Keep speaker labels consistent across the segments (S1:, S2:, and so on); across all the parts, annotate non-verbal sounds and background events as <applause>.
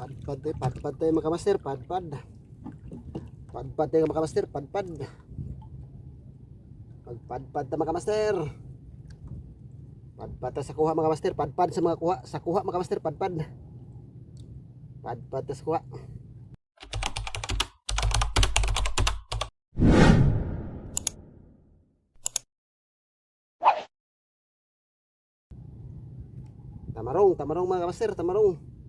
S1: Padpad tayo, padpad tayo mga kamaster, padpad. Padpad tayo mga kamaster, padpad. Pagpadpad tayo mga kamaster. Padpad tayo sa kuha mga kamaster, padpad sa mga kuha, sa kuha mga kamaster, padpad. Padpad tayo sa kuha. Tamarong, tamarong mga kamaster, tamarong.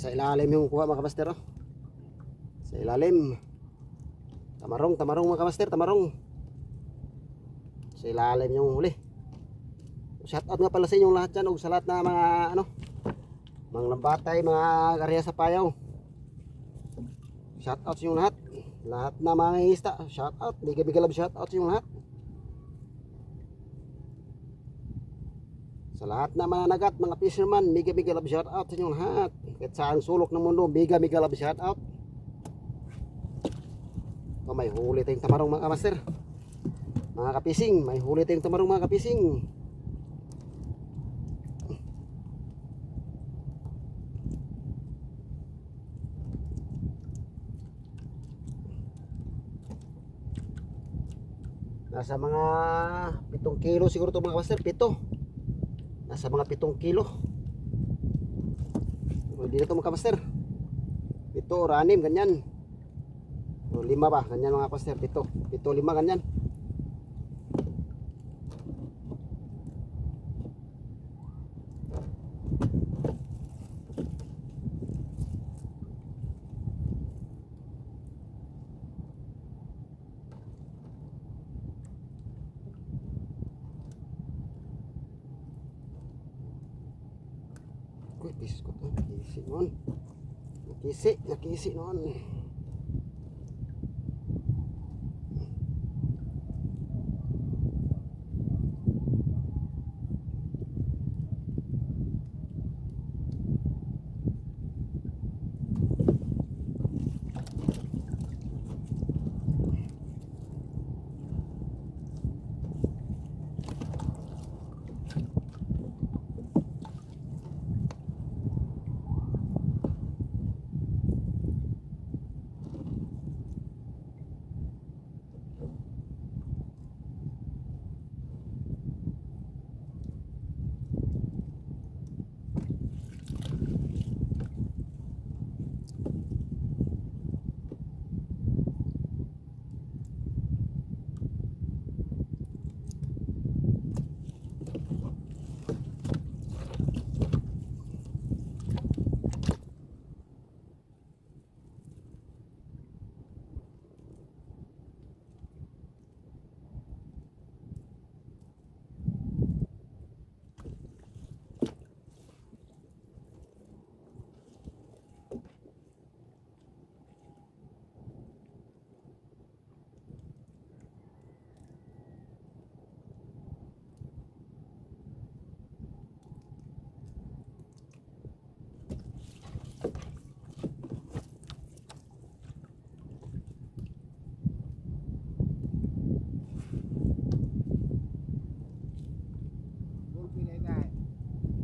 S1: Sa ilalim yung kuha mga kamaster. oh. Sa ilalim. Tamarong, tamarong mga kamaster, tamarong. Sa ilalim yung huli. Shout out nga pala sa inyong lahat dyan. O sa lahat na mga ano. Mga lambatay, mga karya sa payaw. Shout out sa inyong lahat. Lahat na mga ngista. Shout out. Biga biga love shout out sa inyong lahat. Sa lahat na mananagat, mga fisherman, biga biga love shout out sa inyong lahat. Kahit saan sulok ng mundo, biga biga love shout out. Oh, may huli tayong tamarong mga master. Mga kapising, may huli tayong tamarong mga kapising. Nasa mga 7 kilo siguro to mga master, 7. Nasa mga 7 kilo. Hindi na to mga master. 7 or 6, ganyan. O, 5 ba? Ganyan mga master, 7. 7, 5, ganyan. Biskot na. Nakisi noon. Nakisi, nakisi noon.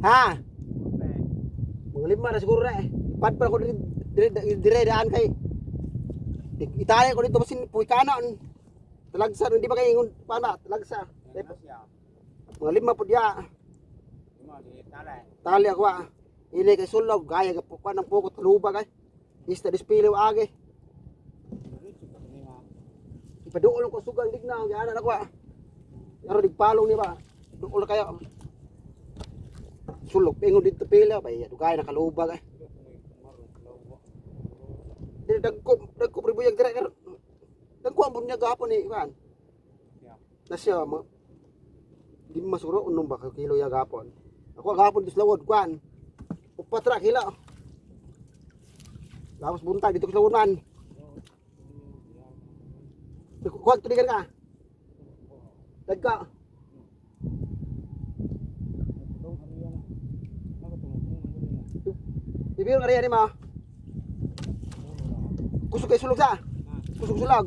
S1: Ha? Mga lima na siguro na eh. Ipad pa ako dire, daan kay. Itaya ko dito basin puy kanon. Talagsa hindi ba kay ingon pana talagsa. Mga lima pud ya. Tali ako ah. Ili kay sulog gaya ka pa ng pukot luba kay. Ista dispile age. Ipaduol ko sugang digna ang ana ako ah. Pero digpalong ni ba. Duol kayo. Sulog pingon dito pila bay dugay nakalubag eh. dagko dagko pribuyag dire kar. Dagko ang bunya gapon ni kan.
S2: Yeah.
S1: Na siya mo. Di masuro unong ba kilo ya gapon. Ako gapon dis lawod kwan. Upat ra kilo. Tapos buntag dito sa lawod man. Kuwan tuligan ka. Dagka. Bibiro ka rin ma. Kusog kay sulog sa. Kusog sulag.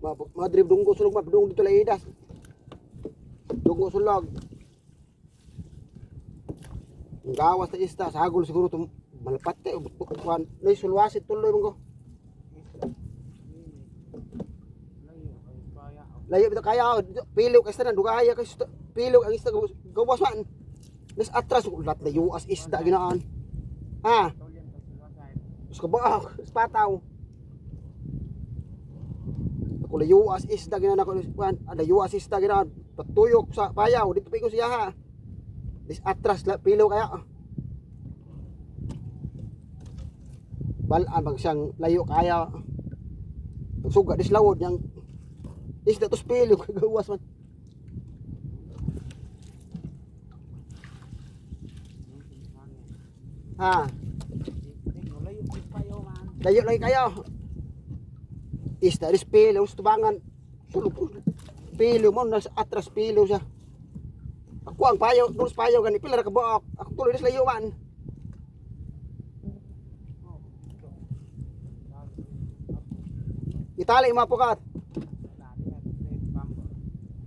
S1: Ma madrib dunggo sulog ma dung dito laidas. Dunggo sulog. Gawas na ista, sagol siguro tum malpat te kuan nay sulwasit tuloy mo ko. Layo bitaw kaya oh, pilog kay tanan dugaya kay pilog ang ista gawas man. Nas atras ulat na yuas isda ginaan. Ha, us ka ba pataw. Ako layo as isda ginaan ako kuan, layo as isda ginaan. Patuyok sa payaw dito pa ko siya ha. Dis atras la pilo kaya. Balaan bang siyang layo kaya. Ang suga dis lawod yang isda tos pilo kagawas <laughs> man. Ha, layo lagi kayo. Isda dis pilo sa tubangan. Pilo mo nas atras pilo siya. Ako ang payaw, tulos payaw gani pila ra ka buok. Ako tuloy dis layo man. Itali mo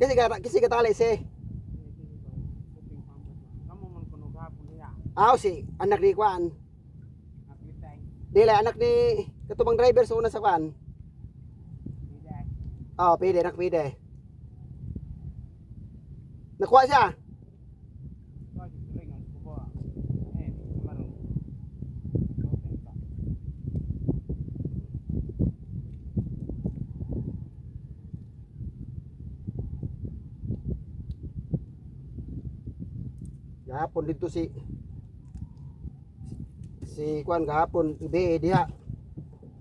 S1: Kasi ka kasi ka tali si. Aw si anak ni Kwan. Dili anak ni katubang driver sa una sa Kwan. Oh, pwede, nak pwede. Nakuha siya. Gahapon dito si si Kwan gahapon ibe diha.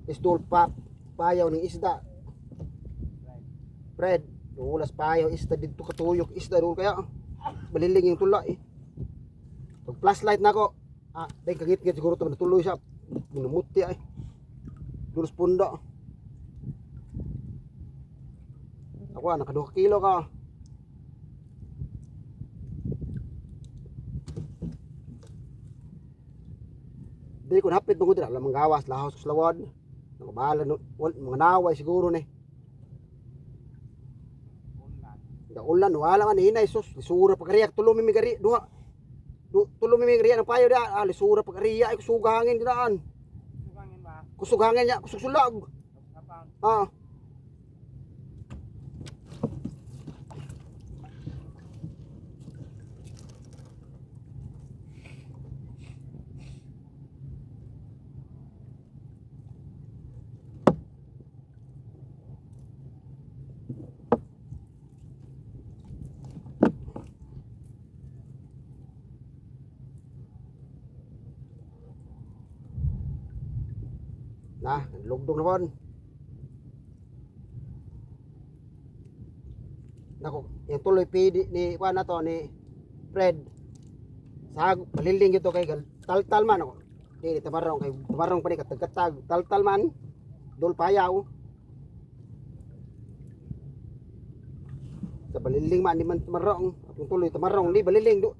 S1: Isdol pa payaw ng isda. Fred, ulas payaw isda dito katuyok isda doon kaya baliling yung tula eh. Pag flashlight na ko, ah, dahil kagit-git siguro ito natuloy siya. Minumuti ay. Dulos pundo. Ako ah, nakaduha kilo ka. Dili ko napit mo dira lamang gawas lahos sa lawad. Nakabahala no, mga naway siguro ni. Da ulan wala man hinay sus lisura pa kariyak tulo mi gari duha. Du, tulo mi gari ang payo da ah, lisura pa kariya ay kusugangin dinaan. Kusugangin niya kusug sulag. Ah. Na, lugdong na pon. Nako, yung tuloy pidi ni kuan na to ni Fred. Sag paliling ito kay taltal man ako. Di tabarong kay tabarong pa ni katag-katag taltal man. Dol payaw. Sa baliling man di man tamarong. Atong tuloy tamarong di baliling do.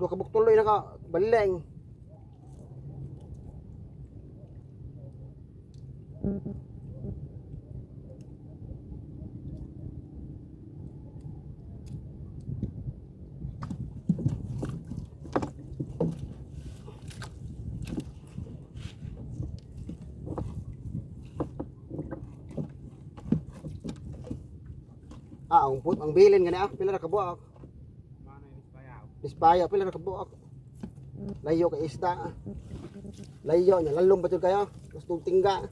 S1: Do kabuk tuloy na ka baliling. Ah, ang put, ang bilin gani ah, pila ra ka buak. Bispaya, pila ra ka buak. Layo ka isda. Layo nya lalong ba kayo? Gusto tingga.